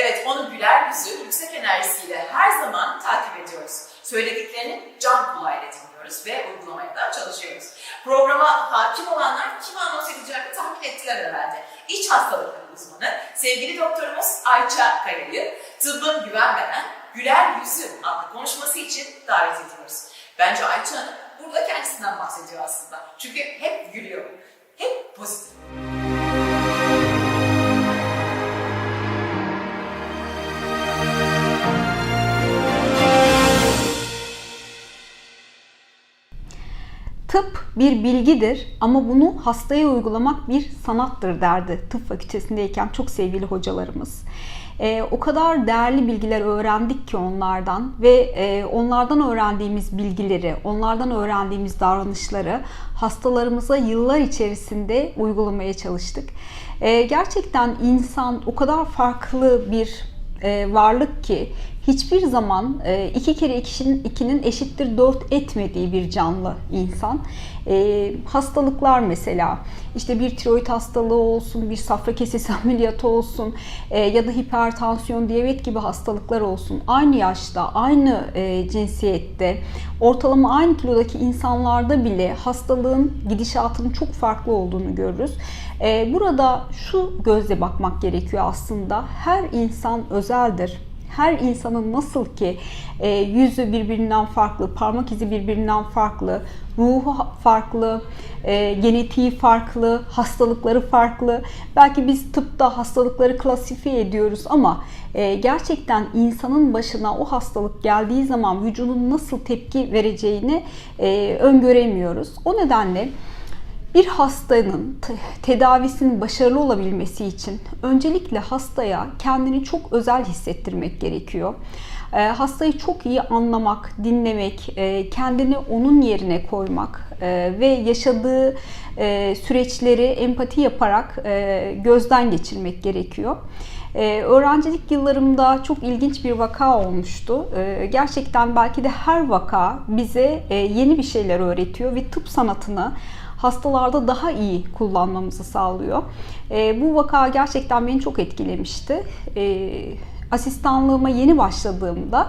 Evet, onun güler yüzü, yüksek enerjisiyle her zaman takip ediyoruz. Söylediklerini can kulağıyla dinliyoruz ve uygulamaya da çalışıyoruz. Programa hakim olanlar kim anons edeceğini tahmin ettiler herhalde. İç hastalıkları uzmanı, sevgili doktorumuz Ayça Kaya'yı tıbbın güven veren Güler Yüzü adlı konuşması için davet ediyoruz. Bence Ayça Hanım burada kendisinden bahsediyor aslında. Çünkü hep gülüyor, hep pozitif. Tıp bir bilgidir ama bunu hastaya uygulamak bir sanattır derdi tıp fakültesindeyken çok sevgili hocalarımız. Ee, o kadar değerli bilgiler öğrendik ki onlardan ve e, onlardan öğrendiğimiz bilgileri, onlardan öğrendiğimiz davranışları hastalarımıza yıllar içerisinde uygulamaya çalıştık. Ee, gerçekten insan o kadar farklı bir e, varlık ki hiçbir zaman e, iki kere ikinin, ikinin eşittir dört etmediği bir canlı insan. E, hastalıklar mesela işte bir tiroid hastalığı olsun, bir safra kesesi ameliyatı olsun e, ya da hipertansiyon, diyabet gibi hastalıklar olsun. Aynı yaşta, aynı e, cinsiyette, ortalama aynı kilodaki insanlarda bile hastalığın gidişatının çok farklı olduğunu görürüz. E, burada şu gözle bakmak gerekiyor aslında. Her insan özeldir her insanın nasıl ki e, yüzü birbirinden farklı, parmak izi birbirinden farklı, ruhu farklı, e, genetiği farklı, hastalıkları farklı. Belki biz tıpta hastalıkları klasifiye ediyoruz ama e, gerçekten insanın başına o hastalık geldiği zaman vücudun nasıl tepki vereceğini e, öngöremiyoruz. O nedenle bir hastanın tedavisinin başarılı olabilmesi için öncelikle hastaya kendini çok özel hissettirmek gerekiyor. E, hastayı çok iyi anlamak, dinlemek, e, kendini onun yerine koymak e, ve yaşadığı süreçleri empati yaparak gözden geçirmek gerekiyor. öğrencilik yıllarımda çok ilginç bir vaka olmuştu. gerçekten belki de her vaka bize yeni bir şeyler öğretiyor ve tıp sanatını hastalarda daha iyi kullanmamızı sağlıyor. E, bu vaka gerçekten beni çok etkilemişti. E, asistanlığıma yeni başladığımda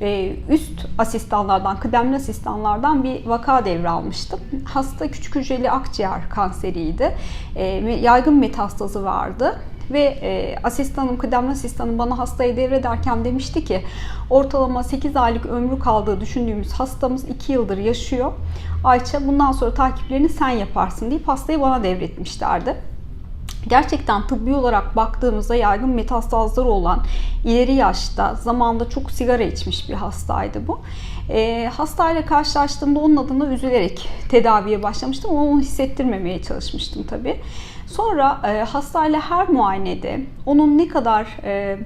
e, üst asistanlardan, kıdemli asistanlardan bir vaka devralmıştım. Hasta küçük hücreli akciğer kanseriydi. E, yaygın metastazı vardı ve e, asistanım, kıdemli asistanım bana hastayı devrederken demişti ki ortalama 8 aylık ömrü kaldığı düşündüğümüz hastamız 2 yıldır yaşıyor. Ayça bundan sonra takiplerini sen yaparsın deyip hastayı bana devretmişlerdi. Gerçekten tıbbi olarak baktığımızda yaygın metastazları olan ileri yaşta zamanda çok sigara içmiş bir hastaydı bu. E, hastayla karşılaştığımda onun adına üzülerek tedaviye başlamıştım ama onu hissettirmemeye çalışmıştım tabii. Sonra e, hastayla her muayenede onun ne kadar e,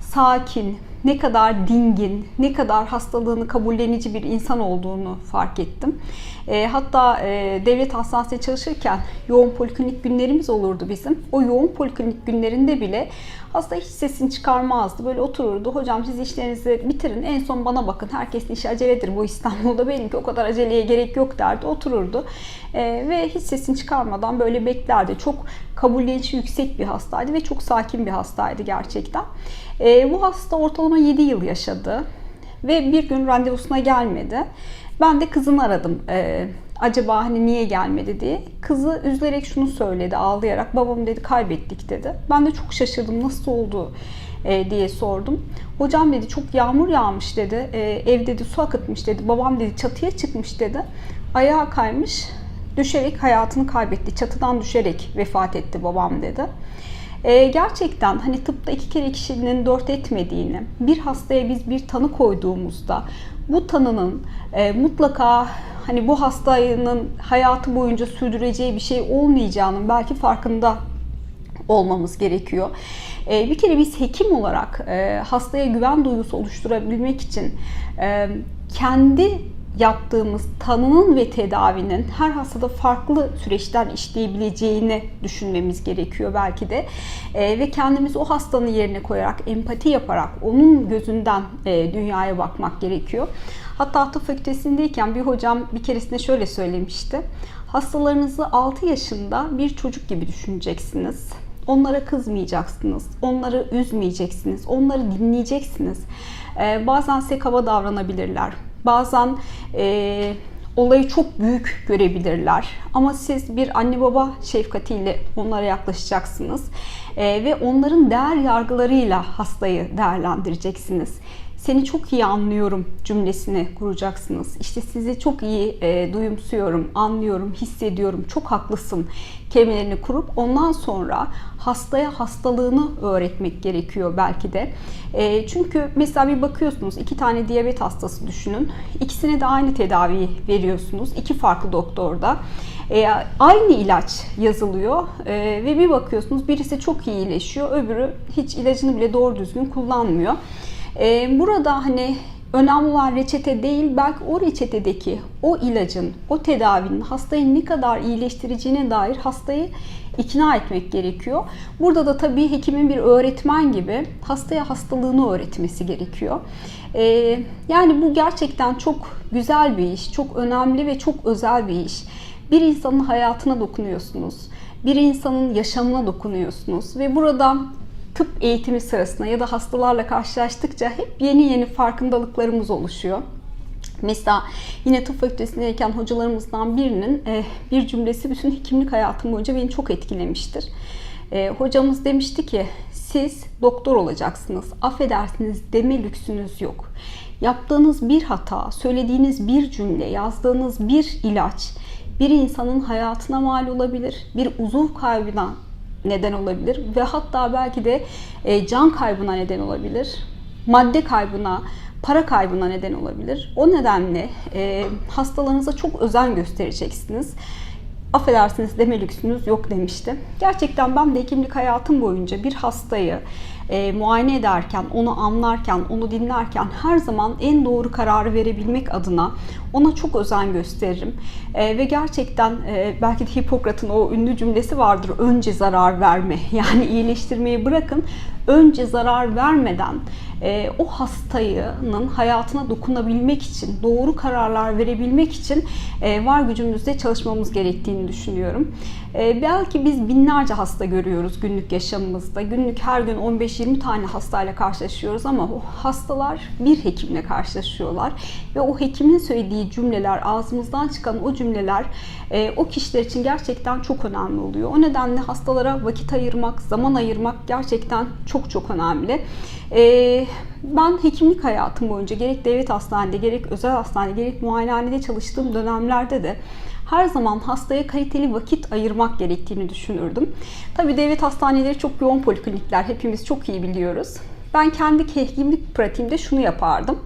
sakin, ne kadar dingin, ne kadar hastalığını kabullenici bir insan olduğunu fark ettim. E, hatta e, devlet hastanesinde çalışırken yoğun poliklinik günlerimiz olurdu bizim. O yoğun poliklinik günlerinde bile hasta hiç sesini çıkarmazdı. Böyle otururdu. Hocam siz işlerinizi bitirin. En son bana bakın. Herkesin işi aceledir bu İstanbul'da. Benimki o kadar aceleye gerek yok derdi. Otururdu. E, ve hiç sesini çıkarmadan böyle beklerdi. Çok kabullenici yüksek bir hastaydı ve çok sakin bir hastaydı gerçekten. E, bu hasta ortalama 7 yıl yaşadı ve bir gün randevusuna gelmedi. Ben de kızını aradım. E, acaba hani niye gelmedi diye. Kızı üzülerek şunu söyledi ağlayarak. Babam dedi kaybettik dedi. Ben de çok şaşırdım nasıl oldu e, diye sordum. Hocam dedi çok yağmur yağmış dedi. E, ev dedi su akıtmış dedi. Babam dedi çatıya çıkmış dedi. Ayağa kaymış düşerek hayatını kaybetti. Çatıdan düşerek vefat etti babam dedi. E, gerçekten hani tıpta iki kere kişinin dört etmediğini, bir hastaya biz bir tanı koyduğumuzda bu tanının e, mutlaka hani bu hastanın hayatı boyunca sürdüreceği bir şey olmayacağının belki farkında olmamız gerekiyor. E, bir kere biz hekim olarak e, hastaya güven duygusu oluşturabilmek için e, kendi yaptığımız tanının ve tedavinin her hastada farklı süreçten işleyebileceğini düşünmemiz gerekiyor belki de. E, ve kendimizi o hastanın yerine koyarak, empati yaparak onun gözünden e, dünyaya bakmak gerekiyor. Hatta tıp fakültesindeyken bir hocam bir keresinde şöyle söylemişti. Hastalarınızı 6 yaşında bir çocuk gibi düşüneceksiniz. Onlara kızmayacaksınız. Onları üzmeyeceksiniz. Onları dinleyeceksiniz. Ee, bazen size kaba davranabilirler. Bazen e, olayı çok büyük görebilirler. Ama siz bir anne baba şefkatiyle onlara yaklaşacaksınız. Ee, ve onların değer yargılarıyla hastayı değerlendireceksiniz seni çok iyi anlıyorum cümlesini kuracaksınız. İşte sizi çok iyi e, duyumsuyorum, anlıyorum, hissediyorum, çok haklısın kelimelerini kurup ondan sonra hastaya hastalığını öğretmek gerekiyor belki de. E, çünkü mesela bir bakıyorsunuz iki tane diyabet hastası düşünün. İkisine de aynı tedaviyi veriyorsunuz. iki farklı doktorda. E, aynı ilaç yazılıyor e, ve bir bakıyorsunuz birisi çok iyi iyileşiyor, öbürü hiç ilacını bile doğru düzgün kullanmıyor. Ee, burada hani önemli olan reçete değil, belki o reçetedeki o ilacın, o tedavinin hastayı ne kadar iyileştireceğine dair hastayı ikna etmek gerekiyor. Burada da tabii hekimin bir öğretmen gibi hastaya hastalığını öğretmesi gerekiyor. Ee, yani bu gerçekten çok güzel bir iş, çok önemli ve çok özel bir iş. Bir insanın hayatına dokunuyorsunuz. Bir insanın yaşamına dokunuyorsunuz ve burada tıp eğitimi sırasında ya da hastalarla karşılaştıkça hep yeni yeni farkındalıklarımız oluşuyor. Mesela yine tıp fakültesindeyken hocalarımızdan birinin e, bir cümlesi bütün hekimlik hayatım boyunca beni çok etkilemiştir. E, hocamız demişti ki siz doktor olacaksınız. Affedersiniz deme lüksünüz yok. Yaptığınız bir hata, söylediğiniz bir cümle, yazdığınız bir ilaç bir insanın hayatına mal olabilir, bir uzuv kaybına neden olabilir ve hatta belki de e, can kaybına neden olabilir, madde kaybına, para kaybına neden olabilir. O nedenle e, hastalarınıza çok özen göstereceksiniz. Affedersiniz deme lüksünüz yok demişti. Gerçekten ben de hekimlik hayatım boyunca bir hastayı e, muayene ederken, onu anlarken, onu dinlerken her zaman en doğru kararı verebilmek adına ona çok özen gösteririm. E, ve gerçekten e, belki de Hipokrat'ın o ünlü cümlesi vardır. Önce zarar verme. Yani iyileştirmeyi bırakın. Önce zarar vermeden e, o hastanın hayatına dokunabilmek için, doğru kararlar verebilmek için e, var gücümüzde çalışmamız gerektiğini düşünüyorum. E, belki biz binlerce hasta görüyoruz günlük yaşamımızda. Günlük her gün 15-20 tane hastayla karşılaşıyoruz ama o hastalar bir hekimle karşılaşıyorlar. Ve o hekimin söylediği cümleler, ağzımızdan çıkan o cümleler e, o kişiler için gerçekten çok önemli oluyor. O nedenle hastalara vakit ayırmak, zaman ayırmak gerçekten çok çok önemli. E, ben hekimlik hayatım boyunca gerek devlet hastanede, gerek özel hastanede, gerek muayenehanede çalıştığım dönemlerde de her zaman hastaya kaliteli vakit ayırmak gerektiğini düşünürdüm. Tabi devlet hastaneleri çok yoğun poliklinikler, hepimiz çok iyi biliyoruz. Ben kendi hekimlik pratiğimde şunu yapardım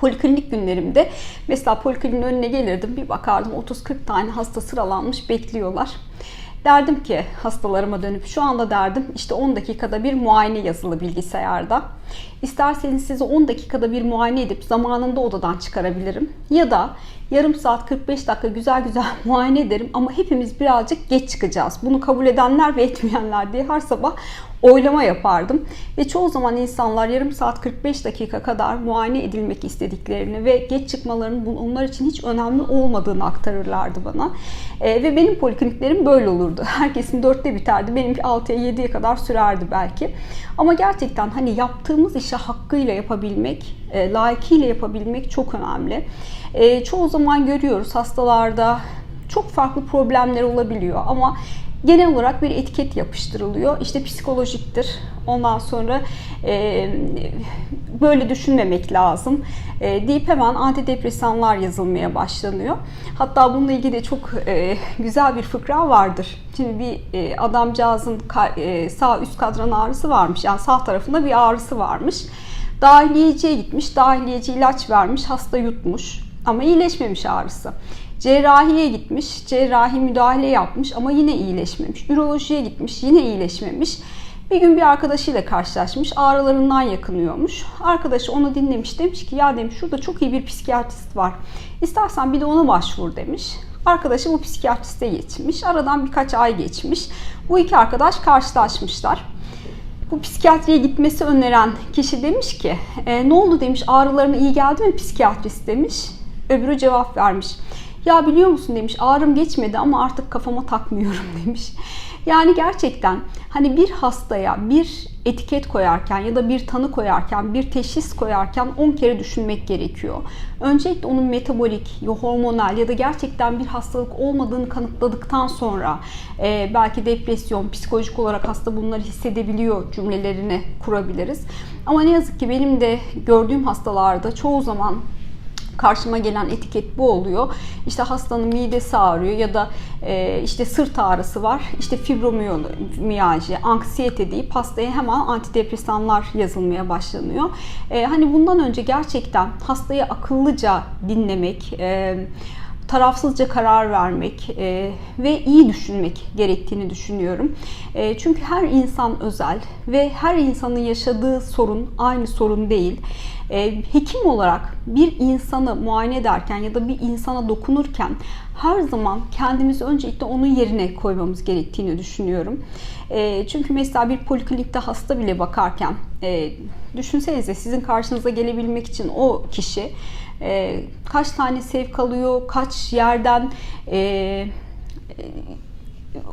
poliklinik günlerimde mesela polikliniğin önüne gelirdim bir bakardım 30-40 tane hasta sıralanmış bekliyorlar. Derdim ki hastalarıma dönüp şu anda derdim işte 10 dakikada bir muayene yazılı bilgisayarda. İsterseniz sizi 10 dakikada bir muayene edip zamanında odadan çıkarabilirim. Ya da yarım saat 45 dakika güzel güzel muayene ederim ama hepimiz birazcık geç çıkacağız. Bunu kabul edenler ve etmeyenler diye her sabah oylama yapardım. Ve çoğu zaman insanlar yarım saat 45 dakika kadar muayene edilmek istediklerini ve geç çıkmalarının onlar için hiç önemli olmadığını aktarırlardı bana. E, ve benim polikliniklerim böyle olurdu. Herkesin dörtte biterdi. Benimki 6'ya 7'ye kadar sürerdi belki. Ama gerçekten hani yaptığımız işi hakkıyla yapabilmek, e, layıkıyla yapabilmek çok önemli. E, çoğu zaman görüyoruz hastalarda çok farklı problemler olabiliyor ama genel olarak bir etiket yapıştırılıyor. İşte psikolojiktir. Ondan sonra e, böyle düşünmemek lazım e, deyip hemen antidepresanlar yazılmaya başlanıyor. Hatta bununla ilgili de çok e, güzel bir fıkra vardır. Şimdi bir e, adamcağızın e, sağ üst kadran ağrısı varmış. Yani sağ tarafında bir ağrısı varmış. Dahiliyeciye gitmiş. Dahiliyeci ilaç vermiş. Hasta yutmuş. Ama iyileşmemiş ağrısı. Cerrahiye gitmiş, cerrahi müdahale yapmış ama yine iyileşmemiş. Ürolojiye gitmiş, yine iyileşmemiş. Bir gün bir arkadaşıyla karşılaşmış, ağrılarından yakınıyormuş. Arkadaşı onu dinlemiş, demiş ki ya demiş şurada çok iyi bir psikiyatrist var. İstersen bir de ona başvur demiş. Arkadaşı bu psikiyatriste geçmiş. Aradan birkaç ay geçmiş. Bu iki arkadaş karşılaşmışlar. Bu psikiyatriye gitmesi öneren kişi demiş ki e, ne oldu demiş ağrılarına iyi geldi mi psikiyatrist demiş. Öbürü cevap vermiş. Ya biliyor musun demiş ağrım geçmedi ama artık kafama takmıyorum demiş. Yani gerçekten hani bir hastaya bir etiket koyarken ya da bir tanı koyarken, bir teşhis koyarken 10 kere düşünmek gerekiyor. Öncelikle onun metabolik, hormonal ya da gerçekten bir hastalık olmadığını kanıtladıktan sonra e, belki depresyon, psikolojik olarak hasta bunları hissedebiliyor cümlelerini kurabiliriz. Ama ne yazık ki benim de gördüğüm hastalarda çoğu zaman karşıma gelen etiket bu oluyor. İşte hastanın midesi ağrıyor ya da e, işte sırt ağrısı var. İşte fibromiyalji, anksiyete deyip hastaya hemen antidepresanlar yazılmaya başlanıyor. E, hani bundan önce gerçekten hastayı akıllıca dinlemek, e, tarafsızca karar vermek e, ve iyi düşünmek gerektiğini düşünüyorum. E, çünkü her insan özel ve her insanın yaşadığı sorun aynı sorun değil. E, hekim olarak bir insanı muayene ederken ya da bir insana dokunurken her zaman kendimizi öncelikle onun yerine koymamız gerektiğini düşünüyorum. E, çünkü mesela bir poliklinikte hasta bile bakarken e, düşünsenize sizin karşınıza gelebilmek için o kişi e, kaç tane sevk alıyor, kaç yerden e,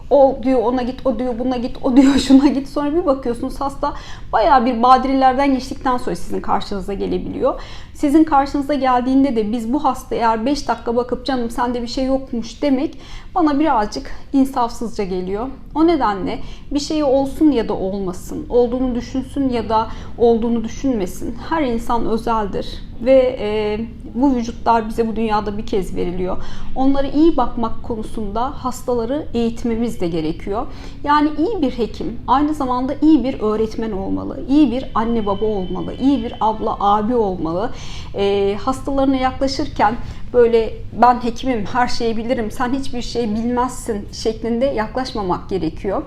o diyor ona git, o diyor buna git, o diyor şuna git. Sonra bir bakıyorsunuz hasta bayağı bir badirelerden geçtikten sonra sizin karşınıza gelebiliyor. Sizin karşınıza geldiğinde de biz bu hasta eğer 5 dakika bakıp canım sende bir şey yokmuş demek bana birazcık insafsızca geliyor. O nedenle bir şey olsun ya da olmasın, olduğunu düşünsün ya da olduğunu düşünmesin. Her insan özeldir ve e, bu vücutlar bize bu dünyada bir kez veriliyor. Onlara iyi bakmak konusunda hastaları eğitmemiz de gerekiyor. Yani iyi bir hekim aynı zamanda iyi bir öğretmen olmalı, iyi bir anne baba olmalı, iyi bir abla abi olmalı. E, hastalarına yaklaşırken böyle ben hekimim, her şeyi bilirim, sen hiçbir şey bilmezsin şeklinde yaklaşmamak gerekiyor.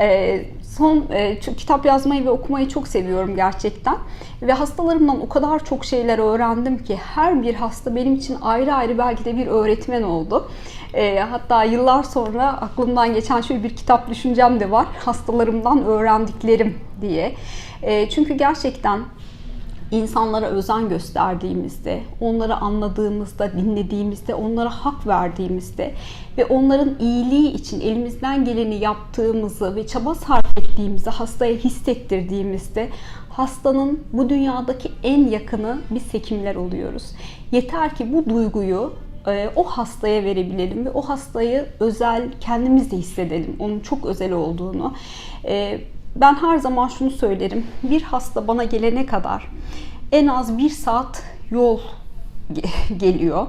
E, son e, kitap yazmayı ve okumayı çok seviyorum gerçekten. Ve hastalarımdan o kadar çok şeyler öğrendim ki her bir hasta benim için ayrı ayrı belki de bir öğretmen oldu. E, hatta yıllar sonra aklımdan geçen şöyle bir kitap düşüncem de var. Hastalarımdan öğrendiklerim diye. E, çünkü gerçekten insanlara özen gösterdiğimizde, onları anladığımızda, dinlediğimizde, onlara hak verdiğimizde ve onların iyiliği için elimizden geleni yaptığımızı ve çaba sarf ettiğimizi hastaya hissettirdiğimizde hastanın bu dünyadaki en yakını biz hekimler oluyoruz. Yeter ki bu duyguyu e, o hastaya verebilelim ve o hastayı özel kendimiz de hissedelim. Onun çok özel olduğunu. Ben her zaman şunu söylerim. Bir hasta bana gelene kadar en az bir saat yol geliyor.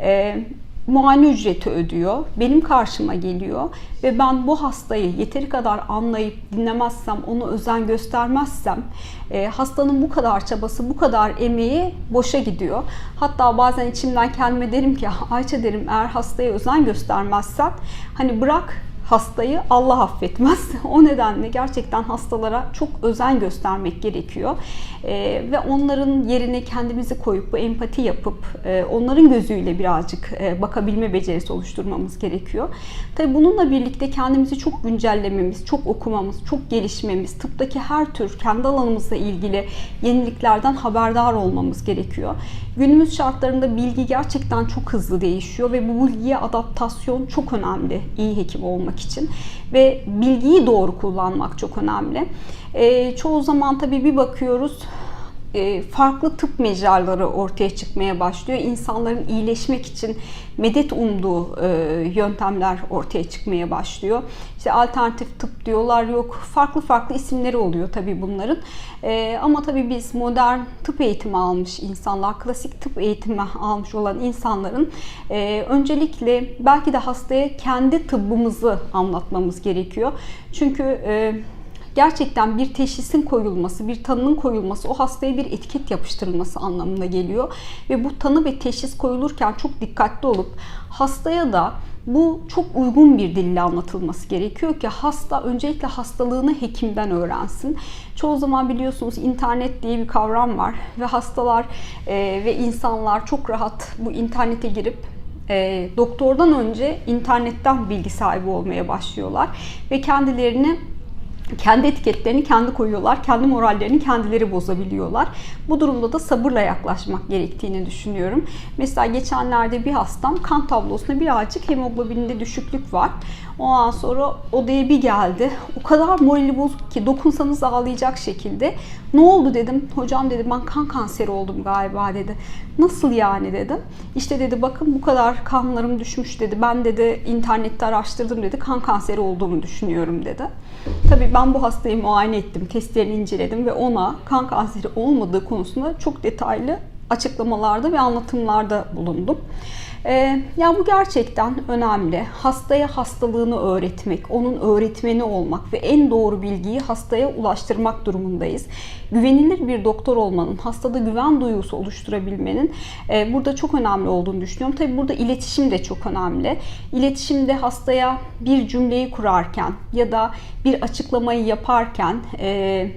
E, muayene ücreti ödüyor. Benim karşıma geliyor ve ben bu hastayı yeteri kadar anlayıp dinlemezsem, onu özen göstermezsem e, hastanın bu kadar çabası, bu kadar emeği boşa gidiyor. Hatta bazen içimden kendime derim ki Ayça derim eğer hastaya özen göstermezsen hani bırak hastayı Allah affetmez. O nedenle gerçekten hastalara çok özen göstermek gerekiyor. Ee, ve onların yerine kendimizi koyup bu empati yapıp e, onların gözüyle birazcık e, bakabilme becerisi oluşturmamız gerekiyor. Tabi bununla birlikte kendimizi çok güncellememiz, çok okumamız, çok gelişmemiz, tıptaki her tür kendi alanımızla ilgili yeniliklerden haberdar olmamız gerekiyor. Günümüz şartlarında bilgi gerçekten çok hızlı değişiyor ve bu bilgiye adaptasyon çok önemli iyi hekim olmak için ve bilgiyi doğru kullanmak çok önemli. E, çoğu zaman tabii bir bakıyoruz farklı tıp mecraları ortaya çıkmaya başlıyor. İnsanların iyileşmek için medet umduğu e, yöntemler ortaya çıkmaya başlıyor. İşte alternatif tıp diyorlar yok. Farklı farklı isimleri oluyor tabii bunların. E, ama tabii biz modern tıp eğitimi almış insanlar, klasik tıp eğitimi almış olan insanların öncelikle belki de hastaya kendi tıbbımızı anlatmamız gerekiyor. Çünkü gerçekten bir teşhisin koyulması, bir tanının koyulması o hastaya bir etiket yapıştırılması anlamına geliyor. Ve bu tanı ve teşhis koyulurken çok dikkatli olup hastaya da bu çok uygun bir dille anlatılması gerekiyor ki hasta öncelikle hastalığını hekimden öğrensin. Çoğu zaman biliyorsunuz internet diye bir kavram var ve hastalar e, ve insanlar çok rahat bu internete girip e, doktordan önce internetten bilgi sahibi olmaya başlıyorlar ve kendilerini kendi etiketlerini kendi koyuyorlar. Kendi morallerini kendileri bozabiliyorlar. Bu durumda da sabırla yaklaşmak gerektiğini düşünüyorum. Mesela geçenlerde bir hastam kan tablosunda birazcık hemoglobininde düşüklük var. Ondan sonra odaya bir geldi. O kadar morali bozuk ki dokunsanız ağlayacak şekilde. Ne oldu dedim. Hocam dedi ben kan kanseri oldum galiba dedi. Nasıl yani dedim. İşte dedi bakın bu kadar kanlarım düşmüş dedi. Ben dedi internette araştırdım dedi. Kan kanseri olduğumu düşünüyorum dedi. Tabii ben bu hastayı muayene ettim. Testlerini inceledim ve ona kan kanseri olmadığı konusunda çok detaylı açıklamalarda ve anlatımlarda bulundum. Ee, ya bu gerçekten önemli. Hastaya hastalığını öğretmek, onun öğretmeni olmak ve en doğru bilgiyi hastaya ulaştırmak durumundayız. Güvenilir bir doktor olmanın, hastada güven duygusu oluşturabilmenin e, burada çok önemli olduğunu düşünüyorum. Tabii burada iletişim de çok önemli. İletişimde hastaya bir cümleyi kurarken ya da bir açıklamayı yaparken e,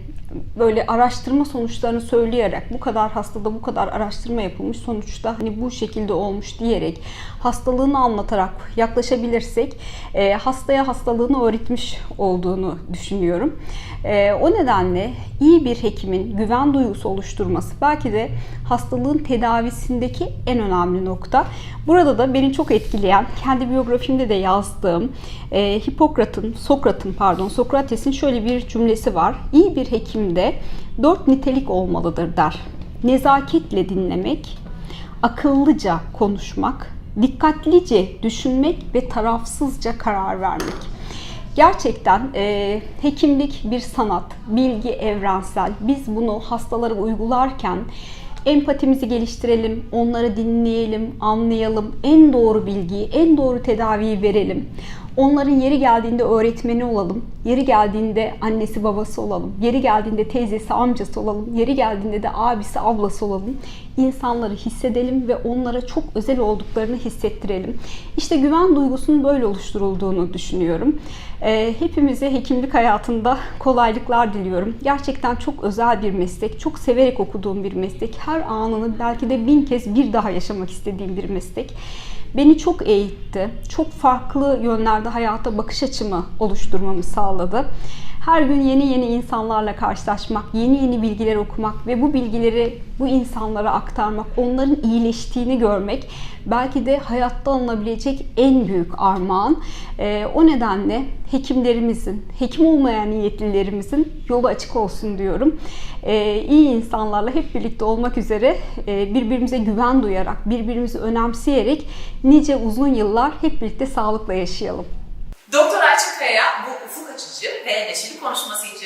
böyle araştırma sonuçlarını söyleyerek bu kadar hastada bu kadar araştırma yapılmış sonuçta hani bu şekilde olmuş diyerek hastalığını anlatarak yaklaşabilirsek e, hastaya hastalığını öğretmiş olduğunu düşünüyorum. E, o nedenle iyi bir hekimin güven duygusu oluşturması belki de hastalığın tedavisindeki en önemli nokta. Burada da beni çok etkileyen kendi biyografimde de yazdığım e, Hipokrat'ın, Sokrat'ın pardon Sokrates'in şöyle bir cümlesi var. İyi bir hekimde dört nitelik olmalıdır der. Nezaketle dinlemek, akıllıca konuşmak, dikkatlice düşünmek ve tarafsızca karar vermek. Gerçekten e, hekimlik bir sanat, bilgi evrensel. Biz bunu hastalara uygularken empatimizi geliştirelim, onları dinleyelim, anlayalım, en doğru bilgiyi, en doğru tedaviyi verelim. Onların yeri geldiğinde öğretmeni olalım, yeri geldiğinde annesi babası olalım, yeri geldiğinde teyzesi amcası olalım, yeri geldiğinde de abisi ablası olalım. İnsanları hissedelim ve onlara çok özel olduklarını hissettirelim. İşte güven duygusunun böyle oluşturulduğunu düşünüyorum. Ee, hepimize hekimlik hayatında kolaylıklar diliyorum. Gerçekten çok özel bir meslek, çok severek okuduğum bir meslek. Her anını belki de bin kez bir daha yaşamak istediğim bir meslek beni çok eğitti. Çok farklı yönlerde hayata bakış açımı oluşturmamı sağladı. Her gün yeni yeni insanlarla karşılaşmak, yeni yeni bilgiler okumak ve bu bilgileri bu insanlara aktarmak, onların iyileştiğini görmek belki de hayatta alınabilecek en büyük armağan. Ee, o nedenle hekimlerimizin, hekim olmayan niyetlilerimizin yolu açık olsun diyorum. Ee, iyi insanlarla hep birlikte olmak üzere e, birbirimize güven duyarak, birbirimizi önemseyerek nice uzun yıllar hep birlikte sağlıkla yaşayalım. Doktor Ayça Kaya bu ufuk açıcı ve neşeli konuşmasıyla